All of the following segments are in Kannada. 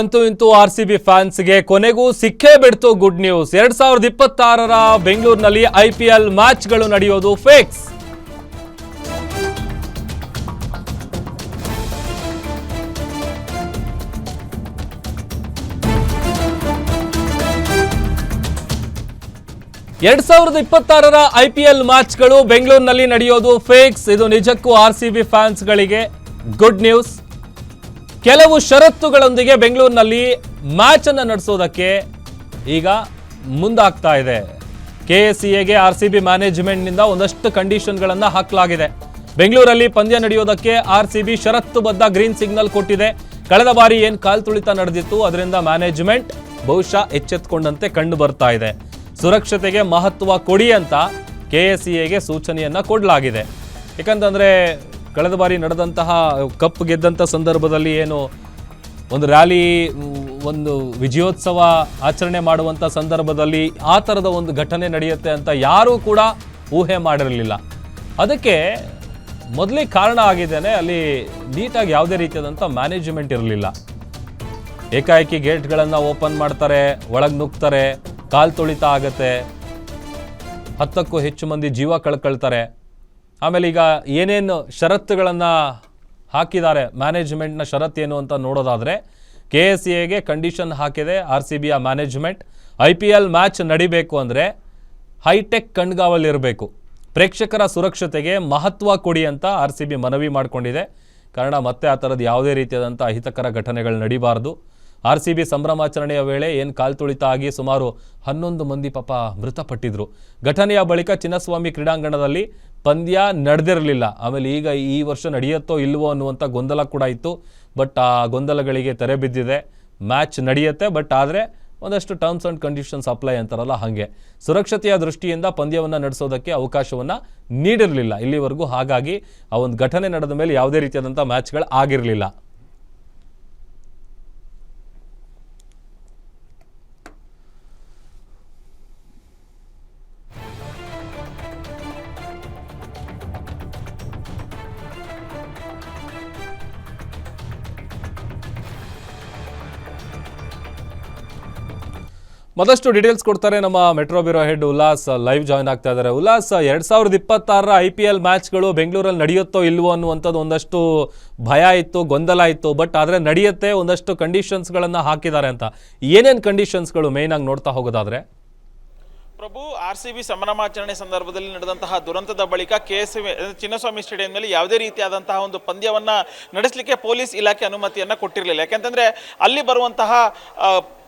ಅಂತೂ ಇಂತು ಆರ್ ಸಿ ಬಿ ಫ್ಯಾನ್ಸ್ಗೆ ಕೊನೆಗೂ ಸಿಕ್ಕೇ ಬಿಡ್ತು ಗುಡ್ ನ್ಯೂಸ್. ಎರಡ್ ಸಾವಿರದ ಇಪ್ಪತ್ತಾರರ ಬೆಂಗಳೂರಿನಲ್ಲಿ ಐ ಪಿ ಎಲ್ ಮ್ಯಾಚ್ಗಳು ನಡೆಯೋದು ಫೇಕ್ಸ್. ಎರಡ್ ಸಾವಿರದ ಇಪ್ಪತ್ತಾರರ ಐ ಪಿ ಎಲ್ ಮ್ಯಾಚ್ಗಳು ಬೆಂಗಳೂರಿನಲ್ಲಿ ನಡೆಯೋದು ಫೇಕ್ಸ್. ಇದು ನಿಜಕ್ಕೂ ಆರ್ ಸಿ ಬಿ ಫ್ಯಾನ್ಸ್ಗಳಿಗೆ ಗುಡ್ ನ್ಯೂಸ್. ಕೆಲವು ಷರತ್ತುಗಳೊಂದಿಗೆ ಬೆಂಗಳೂರಿನಲ್ಲಿ ಮ್ಯಾಚ್ ಅನ್ನು ನಡೆಸೋದಕ್ಕೆ ಈಗ ಮುಂದಾಗ್ತಾ ಇದೆ. ಕೆ ಎಸ್ ಸಿ ಎಗೆ ಆರ್ ಸಿ ಬಿ ಮ್ಯಾನೇಜ್ಮೆಂಟ್ನಿಂದ ಒಂದಷ್ಟು ಕಂಡೀಷನ್ಗಳನ್ನು ಹಾಕಲಾಗಿದೆ. ಬೆಂಗಳೂರಲ್ಲಿ ಪಂದ್ಯ ನಡೆಯೋದಕ್ಕೆ ಆರ್ ಸಿ ಬಿ ಷರತ್ತುಬದ್ಧ ಗ್ರೀನ್ ಸಿಗ್ನಲ್ ಕೊಟ್ಟಿದೆ. ಕಳೆದ ಬಾರಿ ಏನು ಕಾಲ್ ತುಳಿತ ನಡೆದಿತ್ತು, ಅದರಿಂದ ಮ್ಯಾನೇಜ್ಮೆಂಟ್ ಬಹುಶಃ ಎಚ್ಚೆತ್ತುಕೊಂಡಂತೆ ಕಂಡು ಬರ್ತಾ ಇದೆ. ಸುರಕ್ಷತೆಗೆ ಮಹತ್ವ ಕೊಡಿ ಅಂತ ಕೆ ಎಸ್ ಸಿ ಎಗೆ ಸೂಚನೆಯನ್ನ ಕೊಡಲಾಗಿದೆ. ಯಾಕಂತಂದ್ರೆ ಕಳೆದ ಬಾರಿ ನಡೆದಂತಹ ಕಪ್ ಗೆದ್ದಂಥ ಸಂದರ್ಭದಲ್ಲಿ ಏನು ಒಂದು ರ್ಯಾಲಿ, ಒಂದು ವಿಜಯೋತ್ಸವ ಆಚರಣೆ ಮಾಡುವಂಥ ಸಂದರ್ಭದಲ್ಲಿ ಆ ಥರದ ಒಂದು ಘಟನೆ ನಡೆಯುತ್ತೆ ಅಂತ ಯಾರೂ ಕೂಡ ಊಹೆ ಮಾಡಿರಲಿಲ್ಲ. ಅದಕ್ಕೆ ಮೊದಲೇ ಕಾರಣ ಆಗಿದ್ದೇನೆ, ಅಲ್ಲಿ ನೀಟಾಗಿ ಯಾವುದೇ ರೀತಿಯಾದಂಥ ಮ್ಯಾನೇಜ್ಮೆಂಟ್ ಇರಲಿಲ್ಲ. ಏಕಾಏಕಿ ಗೇಟ್ಗಳನ್ನು ಓಪನ್ ಮಾಡ್ತಾರೆ, ಒಳಗೆ ನುಗ್ತಾರೆ, ಕಾಲು ತುಳಿತ ಆಗತ್ತೆ. ಹತ್ತಕ್ಕೂ ಹೆಚ್ಚು ಮಂದಿ ಜೀವ ಕಳ್ಕೊಳ್ತಾರೆ. ಆಮೇಲೆ ಈಗ ಏನೇನು ಷರತ್ತುಗಳನ್ನು ಹಾಕಿದ್ದಾರೆ ಮ್ಯಾನೇಜ್ಮೆಂಟ್ನ ಷರತ್ತೇನು ಅಂತ ನೋಡೋದಾದರೆ ಕೆ ಎಸ್ ಎಗೆ ಕಂಡೀಷನ್ ಹಾಕಿದೆ R C ಬಿಯ management. I P L match ನಡಿಬೇಕು ಅಂದರೆ ಹೈಟೆಕ್ ಕಣ್ಗಾವಲಿರಬೇಕು ಪ್ರೇಕ್ಷಕರ ಸುರಕ್ಷತೆಗೆ ಮಹತ್ವ ಕೊಡಿ ಅಂತ ಆರ್ ಸಿ ಬಿ ಮನವಿ ಮಾಡಿಕೊಂಡಿದೆ. ಕಾರಣ ಮತ್ತೆ ಆ ಥರದ್ದು ಯಾವುದೇ ರೀತಿಯಾದಂಥ ಅಹಿತಕರ ಘಟನೆಗಳು ನಡಿಬಾರ್ದು. ಆರ್ ಸಿ ಬಿ ಸಂಭ್ರಮಾಚರಣೆಯ ವೇಳೆ ಏನು ಕಾಲ್ತುಳಿತ ಆಗಿ ಸುಮಾರು ಹನ್ನೊಂದು ಮಂದಿ ಪಾಪ ಮೃತಪಟ್ಟಿದ್ರು. ಘಟನೆಯ ಬಳಿಕ ಚಿನ್ನಸ್ವಾಮಿ ಕ್ರೀಡಾಂಗಣದಲ್ಲಿ ಪಂದ್ಯ ನಡೆದಿರಲಿಲ್ಲ. ಆಮೇಲೆ ಈಗ ಈ ವರ್ಷ ನಡೆಯುತ್ತೋ ಇಲ್ವೋ ಅನ್ನುವಂಥ ಗೊಂದಲ ಕೂಡ ಇತ್ತು. ಬಟ್ ಆ ಗೊಂದಲಗಳಿಗೆ ತೆರೆ ಬಿದ್ದಿದೆ. ಮ್ಯಾಚ್ ನಡೆಯುತ್ತೆ, ಬಟ್ ಆದರೆ ಒಂದಷ್ಟು ಟರ್ಮ್ಸ್ ಆ್ಯಂಡ್ ಕಂಡೀಷನ್ಸ್ ಅಪ್ಲೈ ಅಂತಾರಲ್ಲ ಹಾಗೆ. ಸುರಕ್ಷತೆಯ ದೃಷ್ಟಿಯಿಂದ ಪಂದ್ಯವನ್ನು ನಡೆಸೋದಕ್ಕೆ ಅವಕಾಶವನ್ನು ನೀಡಿರಲಿಲ್ಲ. ಇಲ್ಲಿವರೆಗೂ ಹಾಗಾಗಿ ಆ ಒಂದು ಘಟನೆ ನಡೆದ ಮೇಲೆ ಯಾವುದೇ ರೀತಿಯಾದಂಥ ಮ್ಯಾಚ್ಗಳು ಆಗಿರಲಿಲ್ಲ. ಮತ್ತಷ್ಟು ಡೀಟೇಲ್ಸ್ ಕೊಡ್ತಾರೆ ನಮ್ಮ metro bureau head Ullas live join ಆಗ್ತಾ ಇದ್ದಾರೆ. ಉಲ್ಲಾಸ್, ಎರಡ್ ಸಾವಿರದ ಇಪ್ಪತ್ತಾರರ ಐ ಪಿ ಎಲ್ ಮ್ಯಾಚ್ಗಳು ಬೆಂಗಳೂರಲ್ಲಿ ನಡೆಯುತ್ತೋ ಇಲ್ವೋ ಅನ್ನುವಂಥದ್ದು ಒಂದಷ್ಟು ಭಯ ಇತ್ತು, ಗೊಂದಲ ಇತ್ತು. ಬಟ್ ಆದರೆ ನಡೆಯುತ್ತೆ, ಒಂದಷ್ಟು ಕಂಡೀಷನ್ಸ್ಗಳನ್ನು ಹಾಕಿದ್ದಾರೆ ಅಂತ. ಏನೇನು ಕಂಡೀಷನ್ಸ್ಗಳು ಮೇಯ್ನ್ ಆಗಿ ನೋಡ್ತಾ ಹೋಗೋದಾದ್ರೆ? ಪ್ರಭು ಆರ್ ಸಿ ಬಿ ಸಂಭ್ರಮಾಚರಣೆ ಸಂದರ್ಭದಲ್ಲಿ ನಡೆದಂತಹ ದುರಂತದ ಬಳಿಕ ಕೆ ಎಸ್ ಚಿನ್ನಸ್ವಾಮಿ ಸ್ಟೇಡಿಯಂನಲ್ಲಿ ಯಾವುದೇ ರೀತಿಯಾದಂತಹ ಒಂದು ಪಂದ್ಯವನ್ನು ನಡೆಸಲಿಕ್ಕೆ ಪೊಲೀಸ್ ಇಲಾಖೆ ಅನುಮತಿಯನ್ನು ಕೊಟ್ಟಿರಲಿಲ್ಲ. ಯಾಕೆಂತಂದ್ರೆ ಅಲ್ಲಿ ಬರುವಂತಹ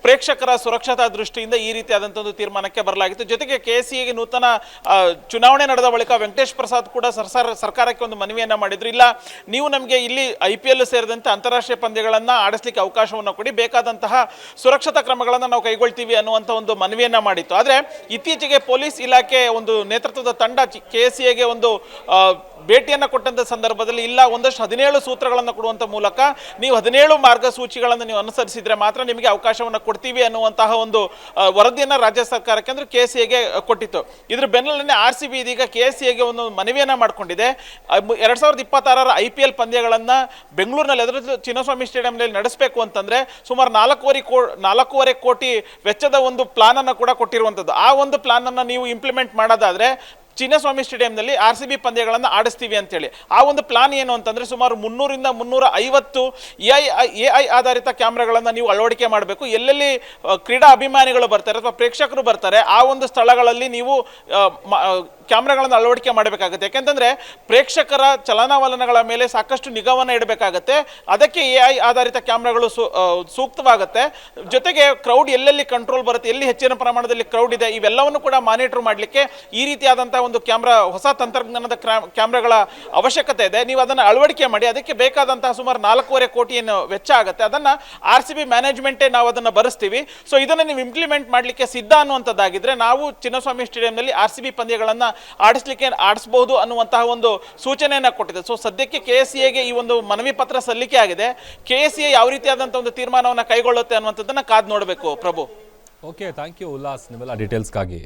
ಪ್ರೇಕ್ಷಕರ ಸುರಕ್ಷತಾ ದೃಷ್ಟಿಯಿಂದ ಈ ರೀತಿಯಾದಂಥ ಒಂದು ತೀರ್ಮಾನಕ್ಕೆ ಬರಲಾಗಿತ್ತು. ಜೊತೆಗೆ ಕೆ ಸಿಗೆ ನೂತನ ಚುನಾವಣೆ ನಡೆದ ಬಳಿಕ ವೆಂಕಟೇಶ್ ಪ್ರಸಾದ್ ಕೂಡ ಸರ್ಕಾರ ಸರ್ಕಾರಕ್ಕೆ ಒಂದು ಮನವಿಯನ್ನು ಮಾಡಿದ್ರು. ಇಲ್ಲ, ನೀವು ನಮಗೆ ಇಲ್ಲಿ ಐ ಪಿ ಎಲ್ ಸೇರಿದಂತೆ ಅಂತಾರಾಷ್ಟ್ರೀಯ ಪಂದ್ಯಗಳನ್ನು ಆಡಿಸ್ಲಿಕ್ಕೆ ಅವಕಾಶವನ್ನು ಕೊಡಿ. ಬೇಕಾದಂತಹ ಸುರಕ್ಷತಾ ಕ್ರಮಗಳನ್ನು ನಾವು ಕೈಗೊಳ್ತೀವಿ ಅನ್ನುವಂಥ ಒಂದು ಮನವಿಯನ್ನು ಮಾಡಿತ್ತು. ಆದರೆ ಇತ್ತೀಚೆಗೆ ಪೊಲೀಸ್ ಇಲಾಖೆ ಒಂದು ನೇತೃತ್ವದ ತಂಡ ಕೆ ಸಿ ಎಗೆ ಒಂದು ಭೇಟಿಯನ್ನು ಕೊಟ್ಟಂತ ಸಂದರ್ಭದಲ್ಲಿ ಇಲ್ಲ, ಒಂದಷ್ಟು ಹದಿನೇಳು ಸೂತ್ರಗಳನ್ನು ಕೊಡುವಂತ ಮೂಲಕ ನೀವು ಹದಿನೇಳು ಮಾರ್ಗಸೂಚಿಗಳನ್ನು ನೀವು ಅನುಸರಿಸಿದ್ರೆ ಮಾತ್ರ ನಿಮಗೆ ಅವಕಾಶವನ್ನು ಕೊಡ್ತೀವಿ ಅನ್ನುವಂತಹ ಒಂದು ವರದಿಯನ್ನು ರಾಜ್ಯ ಸರ್ಕಾರಕ್ಕೆ ಅಂದ್ರೆ ಕೆ ಸಿ ಎಗೆ ಕೊಟ್ಟಿತ್ತು. ಇದ್ರ ಬೆನ್ನಲ್ಲೇ ಆರ್ ಸಿ ಬಿ ಇದೀಗ ಕೆ ಎಸ್ ಸಿ ಎಗೆ ಒಂದು ಮನವಿಯನ್ನು ಮಾಡಿಕೊಂಡಿದೆ. ಎರಡು ಸಾವಿರದ ಇಪ್ಪತ್ತಾರರ ಐ ಪಿ ಎಲ್ ಪಂದ್ಯಗಳನ್ನು ಬೆಂಗಳೂರಿನಲ್ಲಿ ಅದರ ಚಿನ್ನಸ್ವಾಮಿ ಸ್ಟೇಡಿಯಂನಲ್ಲಿ ನಡೆಸಬೇಕು ಅಂತಂದ್ರೆ ಸುಮಾರು ನಾಲ್ಕೂವರೆ ಕೋ, ನಾಲ್ಕೂವರೆ ಕೋಟಿ ವೆಚ್ಚದ ಒಂದು ಪ್ಲಾನ್ ಅನ್ನ ಕೂಡ ಕೊಟ್ಟಿರುವಂಥದ್ದು ಆ ಒಂದು ಪ್ಲಾನ್ ಅನ್ನ ನೀವು ಇಂಪ್ಲಿಮೆಂಟ್ ಮಾಡೋದಾದ್ರೆ ಚಿನ್ನಸ್ವಾಮಿ ಸ್ಟೇಡಿಯಂನಲ್ಲಿ ಆರ್ ಸಿ ಬಿ ಪಂದ್ಯಗಳನ್ನು ಆಡಿಸ್ತೀವಿ ಅಂತೇಳಿ. ಆ ಒಂದು ಪ್ಲಾನ್ ಏನು ಅಂತಂದರೆ ಸುಮಾರು ಮುನ್ನೂರಿಂದ ಮುನ್ನೂರ ಐವತ್ತು ಎ ಐ ಎ ಐ ಆಧಾರಿತ ಕ್ಯಾಮ್ರಾಗಳನ್ನು ನೀವು ಅಳವಡಿಕೆ ಮಾಡಬೇಕು. ಎಲ್ಲೆಲ್ಲಿ ಕ್ರೀಡಾ ಅಭಿಮಾನಿಗಳು ಬರ್ತಾರೆ ಅಥವಾ ಪ್ರೇಕ್ಷಕರು ಬರ್ತಾರೆ, ಆ ಒಂದು ಸ್ಥಳಗಳಲ್ಲಿ ನೀವು ಕ್ಯಾಮ್ರಾಗಳನ್ನು ಅಳವಡಿಕೆ ಮಾಡಬೇಕಾಗುತ್ತೆ. ಯಾಕೆಂತಂದ್ರೆ ಪ್ರೇಕ್ಷಕರ ಚಲನವಲನಗಳ ಮೇಲೆ ಸಾಕಷ್ಟು ನಿಗಾವನ್ನು ಇಡಬೇಕಾಗತ್ತೆ. ಅದಕ್ಕೆ ಎ ಐ ಆಧಾರಿತ ಕ್ಯಾಮ್ರಾಗಳು ಸೂಕ್ತವಾಗುತ್ತೆ. ಜೊತೆಗೆ ಕ್ರೌಡ್ ಎಲ್ಲೆಲ್ಲಿ ಕಂಟ್ರೋಲ್ ಬರುತ್ತೆ, ಎಲ್ಲಿ ಹೆಚ್ಚಿನ ಪ್ರಮಾಣದಲ್ಲಿ ಕ್ರೌಡ್ ಇದೆ, ಇವೆಲ್ಲವನ್ನು ಕೂಡ ಮಾನಿಟರ್ ಮಾಡಲಿಕ್ಕೆ ಈ ರೀತಿಯಾದಂಥ ಒಂದು ಕ್ಯಾಮ್ರಾ, ಹೊಸ ತಂತ್ರಜ್ಞಾನದ ಕ್ಯಾಮ್ರಾಗಳ ಅವಶ್ಯಕತೆ ಇದೆ. ನೀವು ಅದನ್ನು ಅಳವಡಿಕೆ ಮಾಡಿ, ಅದಕ್ಕೆ ಬೇಕಾದಂತಹ ಸುಮಾರು ನಾಲ್ಕೂವರೆ ಕೋಟಿ ವೆಚ್ಚ ಆಗುತ್ತೆ. ಅದನ್ನ ಆರ್ ಸಿ ಬಿ ಮ್ಯಾನೇಜ್ಮೆಂಟೇ ನಾವು ಅದನ್ನು ಬರೆಸ್ತೀವಿ. ಸೊ ಇದನ್ನು ನೀವು ಇಂಪ್ಲಿಮೆಂಟ್ ಮಾಡಲಿಕ್ಕೆ ಸಿದ್ಧ ಅನ್ನುವಂಥದ್ದಾಗಿದ್ದರೆ ನಾವು ಚಿನ್ನಸ್ವಾಮಿ ಸ್ಟೇಡಿಯಂನಲ್ಲಿ ಆರ್ ಸಿ ಬಿ ಪಂದ್ಯಗಳನ್ನು ಆಡಿಸ್ಲಿಕ್ಕೆ ಆಡಿಸಬಹುದು ಅನ್ನುವಂತಹ ಒಂದು ಸೂಚನೆಯನ್ನು ಕೊಟ್ಟಿದೆ. ಸೊ ಸದ್ಯಕ್ಕೆ ಕೆ ಎಸ್ ಎಗೆ ಈ ಒಂದು ಮನವಿ ಪತ್ರ ಸಲ್ಲಿಕೆ ಆಗಿದೆ. ಕೆ ಎಸ್ ಎ ಯಾವ ರೀತಿಯಾದಂಥ ಒಂದು ತೀರ್ಮಾನವನ್ನು ಕೈಗೊಳ್ಳುತ್ತೆ ಅನ್ನುವಂಥದ್ದನ್ನ ಕಾದು ನೋಡಬೇಕು Prabhu. Okay thank you Ullas ನಿಮ್ಮೆಲ್ಲ ಡೀಟೇಲ್ಸ್ಗಾಗಿ